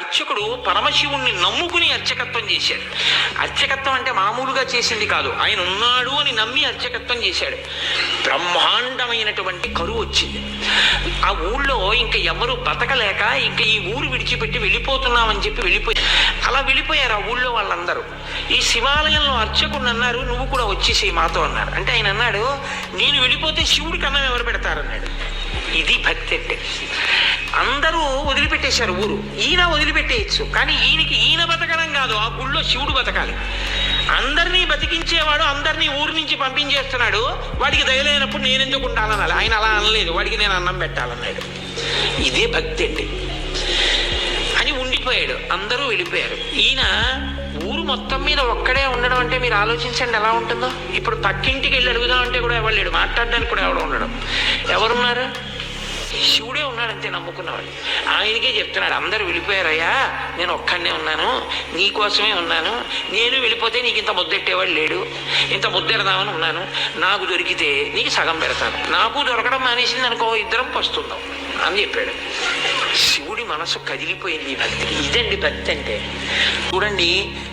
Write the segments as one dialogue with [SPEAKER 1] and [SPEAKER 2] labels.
[SPEAKER 1] అర్చకుడు పరమశివుణ్ణి నమ్ముకుని అర్చకత్వం చేశాడు. అర్చకత్వం అంటే మామూలుగా చేసింది కాదు. ఆయన ఉన్నాడు అని నమ్మి అర్చకత్వం చేశాడు. బ్రహ్మాండమైనటువంటి కరువు వచ్చింది. ఆ ఊళ్ళో ఇంకా ఎవరు బతకలేక ఇంకా ఈ ఊరు విడిచిపెట్టి వెళ్ళిపోతున్నామని చెప్పి వెళ్ళిపోయి అలా వెళ్ళిపోయారు ఆ ఊళ్ళో వాళ్ళందరూ. ఈ శివాలయంలో అర్చకుడు అన్నారు నువ్వు కూడా వచ్చేసి మాతో అన్నారు. అంటే ఆయన అన్నాడు నేను వెళ్ళిపోతే శివుడికి అన్నం ఎవరు పెడతారన్నాడు ఇది భక్తి అంటే. అందరూ వదిలిపెట్టేశారు ఊరు. ఈయన వదిలిపెట్టేయచ్చు. కానీ ఈయనకి ఈయన బతకడం కాదు. ఆ గుళ్ళో శివుడు బతకాలి. అందరినీ బతికించేవాడు అందరినీ ఊరు నుంచి పంపించేస్తున్నాడు. వాడికి దయలేనప్పుడు నేను ఎందుకు ఉండాలనాలి? ఆయన అలా అనలేదు. వాడికి నేను అన్నం పెట్టాలన్నాడు. ఇదే భక్తి అండి అని ఉండిపోయాడు. అందరూ వెళ్ళిపోయారు. ఈయన మొత్తం మీద ఒక్కడే ఉండడం అంటే మీరు ఆలోచించండి ఎలా ఉంటుందో. ఇప్పుడు పక్కింటికి వెళ్ళి అడుగుదామంటే కూడా ఎవరు లేడు. మాట్లాడడానికి కూడా ఎవడు ఉండడం. ఎవరున్నారు? శివుడే ఉన్నాడంతే నమ్ముకున్నవాడు ఆయనకే చెప్తున్నాడు అందరూ వెళ్ళిపోయారయ్యా. నేను ఒక్కడనే ఉన్నాను. నీకోసమే ఉన్నాను. నేను వెళ్ళిపోతే నీకు ఇంత ముద్దెట్టేవాడు లేడు. ఇంత ముద్దెడదామని ఉన్నాను. నాకు దొరికితే నీకు సగం పెడతాను. నాకు దొరకడం మానేసింది అనుకో ఇద్దరం పస్తుందాం. అని చెప్పాడు. శివుడి మనసు కదిలిపోయింది ఈ భక్తికి. ఇదండి భక్తి అంటే. చూడండి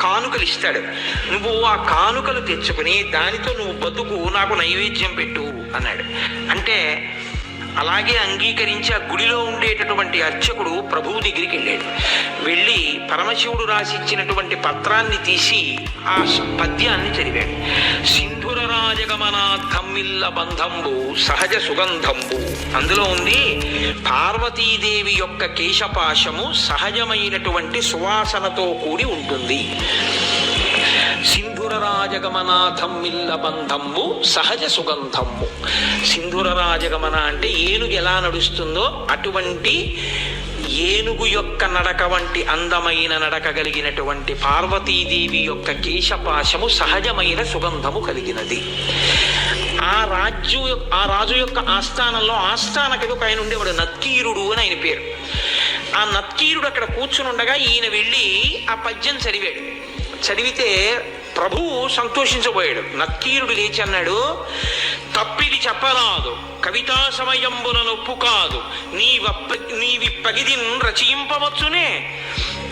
[SPEAKER 1] కానుకలు ఇస్తాడు. నువ్వు ఆ కానుకలు తెచ్చుకుని దానితో నువ్వు బతుకు నాకు నైవేద్యం పెట్టు అన్నాడు. అంటే అలాగే అంగీకరించి ఆ గుడిలో ఉండేటటువంటి అర్చకుడు ప్రభువు దగ్గరికి వెళ్ళాడు. వెళ్ళి పరమశివుడు రాసిచ్చినటువంటి పత్రాన్ని తీసి ఆ పద్యాన్ని చదివాడు. సింధుర రాజగమనాథమ్మిల్ల బంధంబు సహజ సుగంధంబు. అందులో ఉంది పార్వతీదేవి యొక్క కేశపాశము సహజమైనటువంటి సువాసనతో కూడి ఉంటుంది. సింధు రాజగమనాథం మిల్ల సహజ సుగంధము సింధుర రాజగమన అంటే ఏనుగు ఎలా నడుస్తుందో అటువంటి ఏనుగు యొక్క నడక వంటి అందమైన నడక కలిగినటువంటి పార్వతీదేవి యొక్క కేశపాశము సహజమైన సుగంధము కలిగినది. ఆ రాజు ఆ రాజు యొక్క ఆస్థానంలో ఆస్థానకి ఒక ఆయన ఉండేవాడు నత్కీరుడు అని ఆయన పేరు. ఆ నత్కీరుడు అక్కడ కూర్చుని ఉండగా ఈయన వెళ్ళి ఆ పద్యం చదివాడు. చదివితే ప్రభువు సంతోషించబోయాడు. నక్కీరుడు లేచి అన్నాడు తప్పిది చెప్పరాదు. కవితా సమయంబున నొప్పు కాదు నీ వప్ప నీవి పగిదిన్ రచయింపవచ్చునే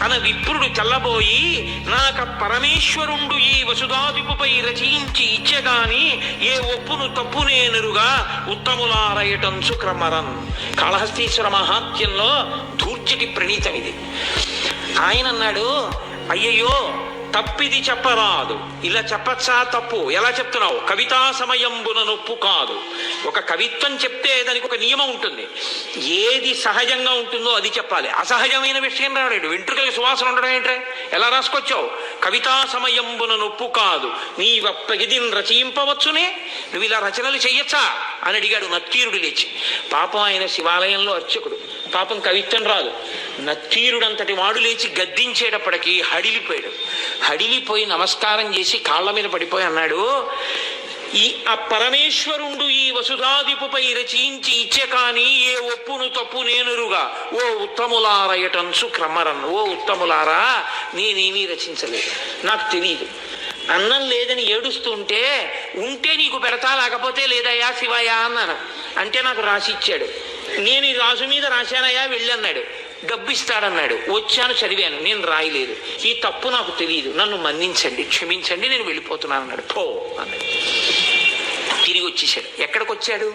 [SPEAKER 1] అన విప్రుడు తెల్లబోయి నాక పరమేశ్వరుండు ఈ వసుధాదిపుపై రచయించి ఇచ్చగాని ఏ ఒప్పును తప్పునేనరుగా. ఉత్తములారయటం సుక్రమరం కాళహస్తీశ్వర మహాత్యంలో ధూర్జటి ప్రణీతం ఇది ఆయన అన్నాడు అయ్యయ్యో తప్పిది చెప్పరాదు. ఇలా చెప్పచ్చా? తప్పు. ఎలా చెప్తున్నావు? కవితా సమయంబున నొప్పు కాదు. ఒక కవిత్వం చెప్తే దానికి ఒక నియమం ఉంటుంది. ఏది సహజంగా ఉంటుందో అది చెప్పాలి. అసహజమైన విషయం రాడాడు వెంట్రుకల సువాసన ఉండడం ఏంటే ఎలా రాసుకొచ్చావు? కవితా సమయంబున నొప్పు కాదు. నీ వప్పగిదిని రచయింపవచ్చునే? నువ్వు ఇలా రచనలు చెయ్యొచ్చా? అని అడిగాడు నత్తీరుడు లేచి. పాపం ఆయన శివాలయంలో అర్చకుడు. పాపం కవిత్వం రాదు. నత్తీరుడంతటి వాడు లేచి గద్దించేటప్పటికి హడిలిపోయాడు. హడిలిపోయి నమస్కారం చేసి కాళ్ళ మీద పడిపోయి అన్నాడు ఈ ఆ పరమేశ్వరుండు ఈ వసుధాదిపుపై రచించి ఇచ్చే కానీ ఏ ఒప్పును తప్పు నేనురుగా. ఓ ఉత్తములారయటన్సు క్రమరన్. ఓ ఉత్తములారా నేనేమీ రచించలేదు. నాకు తెలియదు అన్నం లేదని ఏడుస్తుంటే ఉంటే నీకు పెడతా లేకపోతే లేదయ్యా శివయ్యా అన్నాను. అంటే నాకు రాసి ఇచ్చాడు. నేను ఈ రాజు మీద రాశానయ్యా వెళ్ళన్నాడు. డబ్బు ఇస్తాడన్నాడు వచ్చాను చదివాను. నేను రాయలేదు. ఈ తప్పు నాకు తెలియదు. నన్ను మన్నించండి. క్షమించండి నేను వెళ్ళిపోతున్నాను అన్నాడు పో అన్నాడు. తిరిగి వచ్చేసాడు ఎక్కడికి వచ్చాడు